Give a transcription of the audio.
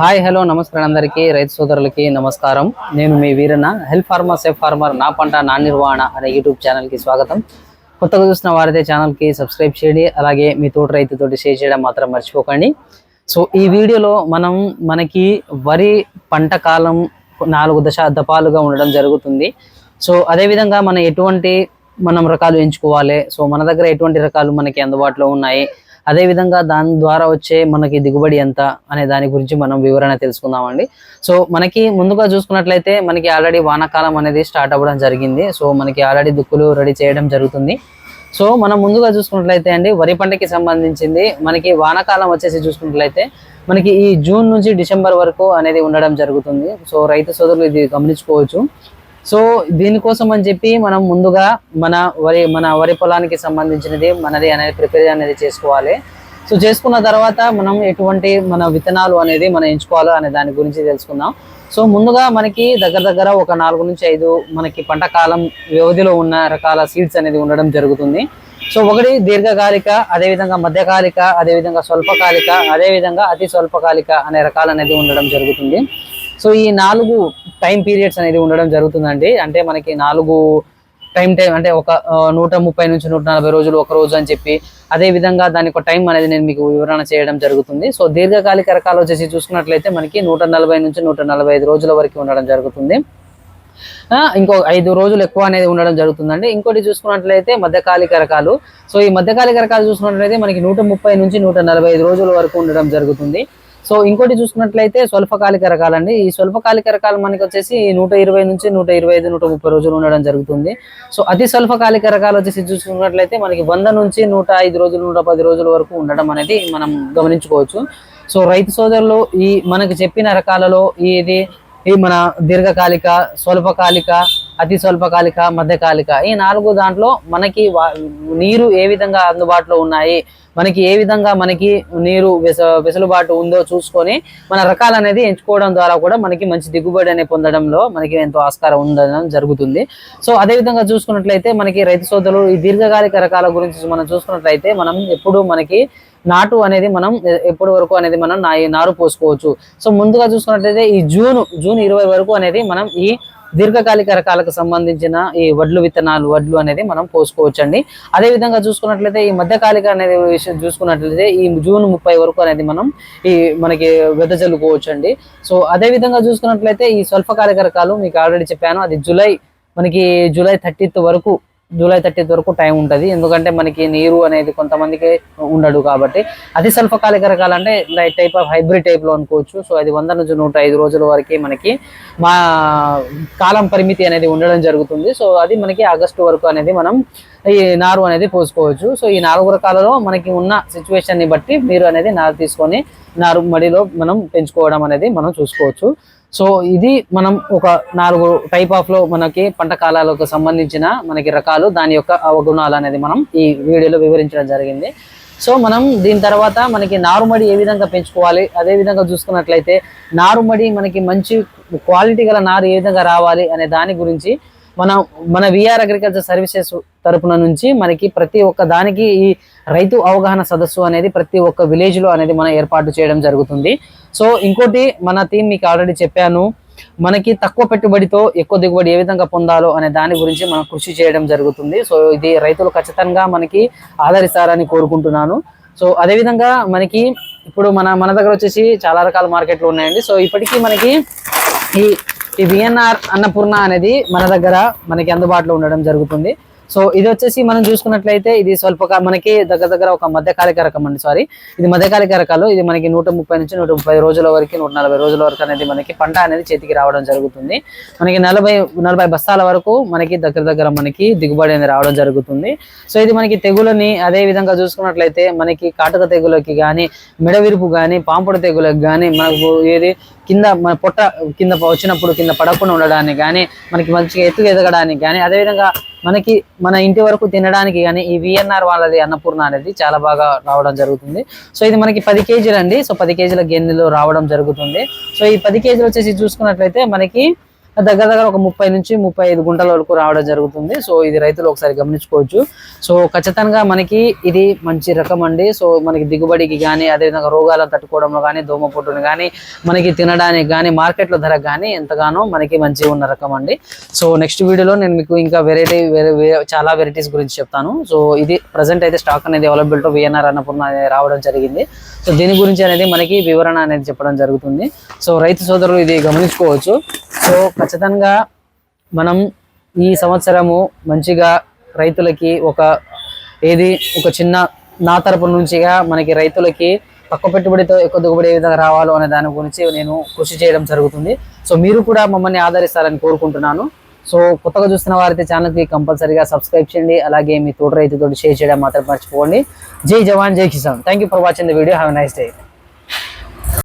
Hi hello నమస్కారం అందరికీ రైతు సోదరులకి నమస్కారం. నేను మీ Veeranna help farmer safe farmer నా పంట నా నిర్వహణ అనే యూట్యూబ్ ఛానల్కి స్వాగతం. కొత్తగా చూసిన వారైతే ఛానల్కి సబ్స్క్రైబ్ చేయండి అలాగే మీ తోటి రైతుతోటి షేర్ చేయడం మాత్రం మర్చిపోకండి. సో ఈ వీడియోలో మనం మనకి వరి పంట కాలం నాలుగు దశ దపాలుగా ఉండడం జరుగుతుంది. సో అదేవిధంగా మనం ఎటువంటి మనం రకాలు ఎంచుకోవాలి. సో మన దగ్గర ఎటువంటి రకాలు మనకి అందుబాటులో ఉన్నాయి? అదే విధంగా దాని ద్వారా వచ్చే మనకి దిగుబడి ఎంత అనే దాని గురించి మనం వివరణ తెలుసుకుందామండి. సో మనకి ముందుగా చూసుకున్నట్లయితే మనకి ఆల్రెడీ వానాకాలం అనేది స్టార్ట్ అవ్వడం జరిగింది. సో మనకి ఆల్రెడీ దుక్కులు రెడీ చేయడం జరుగుతుంది. సో మనం ముందుగా చూసుకున్నట్లయితే అండి వరి పంటకి సంబంధించింది మనకి వానాకాలం వచ్చేసి చూసుకున్నట్లయితే మనకి ఈ జూన్ నుంచి డిసెంబర్ వరకు అనేది ఉండడం జరుగుతుంది. సో రైతు సోదరులు ఇది గమనించుకోవచ్చు. సో దీనికోసం అని చెప్పి మనం ముందుగా మన వరి మన వరి పొలానికి సంబంధించినది మనది అనేది ప్రిపేర్ అనేది చేసుకోవాలి. సో చేసుకున్న తర్వాత మనం ఎటువంటి మన విత్తనాలు అనేది మనం ఎంచుకోవాలో అనే దాని గురించి తెలుసుకుందాం. సో ముందుగా మనకి దగ్గర దగ్గర ఒక నాలుగు నుంచి ఐదు మనకి పంట కాలం వ్యవధిలో ఉన్న రకాల సీడ్స్ అనేది ఉండడం జరుగుతుంది. సో ఒకటి దీర్ఘకాలిక అదేవిధంగా మధ్యకాలిక అదేవిధంగా స్వల్పకాలిక అదేవిధంగా అతి స్వల్పకాలిక అనే రకాలు అనేది ఉండడం జరుగుతుంది. సో ఈ నాలుగు టైం పీరియడ్స్ అనేది ఉండడం జరుగుతుందండి. అంటే మనకి నాలుగు టైం టైం అంటే ఒక నూట ముప్పై నుంచి నూట నలభై రోజులు ఒక రోజు అని చెప్పి అదే విధంగా దానికి ఒక టైం అనేది నేను మీకు వివరణ చేయడం జరుగుతుంది. సో దీర్ఘకాలిక రకాలు వచ్చేసి చూసుకున్నట్లయితే మనకి నూట నలభై నుంచి నూట నలభై ఐదు రోజుల వరకు ఉండడం జరుగుతుంది. ఇంకో ఐదు రోజులు ఎక్కువ అనేది ఉండడం జరుగుతుందండి. ఇంకోటి చూసుకున్నట్లయితే మధ్యకాలిక రకాలు. సో ఈ మధ్యకాలిక రకాలు చూసుకున్నట్లయితే మనకి నూట ముప్పై నుంచి నూట నలభై ఐదు రోజుల వరకు ఉండడం జరుగుతుంది. సో ఇంకోటి చూసుకున్నట్లయితే స్వల్పకాలిక రకాలండి. ఈ స్వల్పకాలిక రకాలు మనకి వచ్చేసి నూట ఇరవై నుంచి నూట ఇరవై ఐదు నూట ముప్పై రోజులు ఉండడం జరుగుతుంది. సో అతి స్వల్పకాలిక రకాలు వచ్చేసి చూసుకున్నట్లయితే మనకి వంద నుంచి నూట ఐదు రోజులు నూట పది రోజుల వరకు ఉండడం అనేది మనం గమనించుకోవచ్చు. సో రైతు సోదరులు ఈ మనకు చెప్పిన రకాలలో ఇది ఈ మన దీర్ఘకాలిక స్వల్పకాలిక అతి స్వల్పకాలిక మధ్యకాలిక ఈ నాలుగు దాంట్లో మనకి నీరు ఏ విధంగా అందుబాటులో ఉన్నాయి? మనకి ఏ విధంగా మనకి నీరు వెసులుబాటు ఉందో చూసుకొని మన రకాలు అనేది ఎంచుకోవడం ద్వారా కూడా మనకి మంచి దిగుబడి అనేది పొందడంలో మనకి ఎంతో ఆస్కారం ఉండడం జరుగుతుంది. సో అదే విధంగా చూసుకున్నట్లయితే మనకి రైతు సోదరులు ఈ దీర్ఘకాలిక రకాల గురించి మనం చూసుకున్నట్లయితే మనం ఎప్పుడు మనకి నాటు అనేది మనం ఎప్పటి వరకు అనేది మనం నారు పోసుకోవచ్చు. సో ముందుగా చూసుకున్నట్లయితే ఈ జూన్ జూన్ ఇరవై వరకు అనేది మనం ఈ దీర్ఘకాలిక రకాలకు సంబంధించిన ఈ వడ్లు విత్తనాలు వడ్లు అనేది మనం పోసుకోవచ్చు అండి అదే విధంగా చూసుకున్నట్లయితే ఈ మధ్యకాలిక అనేది విషయం చూసుకున్నట్లయితే ఈ జూన్ ముప్పై వరకు అనేది మనం ఈ మనకి వెదజల్లుకోవచ్చు అండి సో అదే విధంగా చూసుకున్నట్లయితే ఈ స్వల్పకాలిక రకాలు మీకు ఆల్రెడీ చెప్పాను. అది జూలై మనకి జూలై థర్టీత్ వరకు జూలై థర్టీత్ వరకు టైం ఉంటుంది. ఎందుకంటే మనకి నీరు అనేది కొంతమందికి ఉండడు కాబట్టి. అతి స్వల్పకాలిక రకాలు అంటే లైట్ టైప్ ఆఫ్ హైబ్రిడ్ టైప్లో అనుకోవచ్చు. సో అది వంద నుంచి నూట ఐదు రోజుల వరకు మనకి మా కాలం పరిమితి అనేది ఉండడం జరుగుతుంది. సో అది మనకి ఆగస్టు వరకు అనేది మనం ఈ నారు అనేది పోసుకోవచ్చు. సో ఈ నాలుగు రకాలలో మనకి ఉన్న సిచ్యువేషన్ని బట్టి మీరు అనేది నారు తీసుకొని నారు మడిలో మనం పెంచుకోవడం అనేది మనం చూసుకోవచ్చు. సో ఇది మనం ఒక నాలుగు టైప్ ఆఫ్లో మనకి పంట కాలాలకు సంబంధించిన మనకి రకాలు దాని యొక్క అవగుణాలు అనేది మనం ఈ వీడియోలో వివరించడం జరిగింది. సో మనం దీని తర్వాత మనకి నారుమడి ఏ విధంగా పెంచుకోవాలి? అదే విధంగా చూసుకున్నట్లయితే నారుమడి మనకి మంచి క్వాలిటీ గల నారు ఏ విధంగా రావాలి అనే దాని గురించి మనం మన విఆర్ అగ్రికల్చర్ సర్వీసెస్ తరపున నుంచి మనకి ప్రతి ఒక్క దానికి ఈ రైతు అవగాహన సదస్సు అనేది ప్రతి ఒక్క విలేజ్లో అనేది మనం ఏర్పాటు చేయడం జరుగుతుంది. సో ఇంకోటి మన థీమ్ మీకు ఆల్రెడీ చెప్పాను మనకి తక్కువ పెట్టుబడితో ఎక్కువ దిగుబడి ఏ విధంగా పొందాలో అనే దాని గురించి మనం కృషి చేయడం జరుగుతుంది. సో ఇది రైతులు ఖచ్చితంగా మనకి ఆదరిస్తారని కోరుకుంటున్నాను. సో అదేవిధంగా మనకి ఇప్పుడు మన మన దగ్గర వచ్చేసి చాలా రకాల మార్కెట్లు ఉన్నాయండి. సో ఇప్పటికీ మనకి ఈ ఈ విఎన్ఆర్ అన్నపూర్ణ అనేది మన దగ్గర మనకి అందుబాటులో ఉండడం జరుగుతుంది. సో ఇది వచ్చేసి మనం చూసుకున్నట్లయితే ఇది స్వల్ప మనకి దగ్గర దగ్గర ఒక మధ్యకాలిక రకం అండి సారీ. ఇది మధ్యకాలిక రకాలు ఇది మనకి నూట ముప్పై నుంచి నూట ముప్పై రోజుల వరకు నూట నలభై రోజుల వరకు అనేది మనకి పంట అనేది చేతికి రావడం జరుగుతుంది. మనకి నలభై నలభై బస్తాల వరకు మనకి దగ్గర దగ్గర మనకి దిగుబడి అనేది రావడం జరుగుతుంది. సో ఇది మనకి తెగులని అదే విధంగా చూసుకున్నట్లయితే మనకి కాటుక తెగులకి కానీ మెడవిరుపు కానీ పాంపుడు తెగులకు కానీ మనకు ఏది కింద మన పొట్ట కింద వచ్చినప్పుడు కింద పడకుండా ఉండడానికి కానీ మనకి మంచిగా ఎత్తుకు ఎదగడానికి కానీ అదేవిధంగా మనకి మన ఇంటి వరకు తినడానికి కానీ ఈ విఎన్ఆర్ వాళ్ళది అన్నపూర్ణ అనేది చాలా బాగా రావడం జరుగుతుంది. సో ఇది మనకి పది కేజీలు అండి సో పది కేజీల గిన్నెలు రావడం జరుగుతుంది. సో ఈ పది కేజీలు వచ్చేసి చూసుకున్నట్లయితే మనకి దగ్గర దగ్గర ఒక ముప్పై నుంచి ముప్పై ఐదు గుంటల వరకు రావడం జరుగుతుంది. సో ఇది రైతులు ఒకసారి గమనించుకోవచ్చు. సో ఖచ్చితంగా మనకి ఇది మంచి రకం అండి. సో మనకి దిగుబడికి కానీ అదేవిధంగా రోగాలను తట్టుకోవడంలో కానీ దోమ పొట్టును కానీ మనకి తినడానికి కానీ మార్కెట్లో ధర కానీ ఎంతగానో మనకి మంచి ఉన్న రకం అండి. సో నెక్స్ట్ వీడియోలో నేను మీకు ఇంకా వెరైటీ చాలా వెరైటీస్ గురించి చెప్తాను. సో ఇది ప్రజెంట్ అయితే స్టాక్ అనేది అవైలబిలిటీ విఎన్ఆర్ అన్నపూర్ణ అనేది రావడం జరిగింది. సో దీని గురించి అనేది మనకి వివరణ అనేది చెప్పడం జరుగుతుంది. సో రైతు సోదరులు ఇది గమనించుకోవచ్చు. సో ఖచ్చితంగా మనం ఈ సంవత్సరము మంచిగా రైతులకి ఒక ఏది ఒక చిన్న నా తరపు నుంచిగా మనకి రైతులకి తక్కువ పెట్టుబడితో ఎక్కువ దిగుబడి ఏ విధంగా రావాలో అనే దాని గురించి నేను కృషి చేయడం జరుగుతుంది. సో మీరు కూడా మమ్మల్ని ఆదరిస్తారని కోరుకుంటున్నాను. సో కొత్తగా చూస్తున్న వారైతే ఛానల్కి కంపల్సరీగా సబ్స్క్రైబ్ చేయండి. అలాగే మీ తోట రైతుతో షేర్ చేయడం మాత్రం మర్చిపోండి జై జవాన్ జై Kisan. Thank you for watching the video have nice day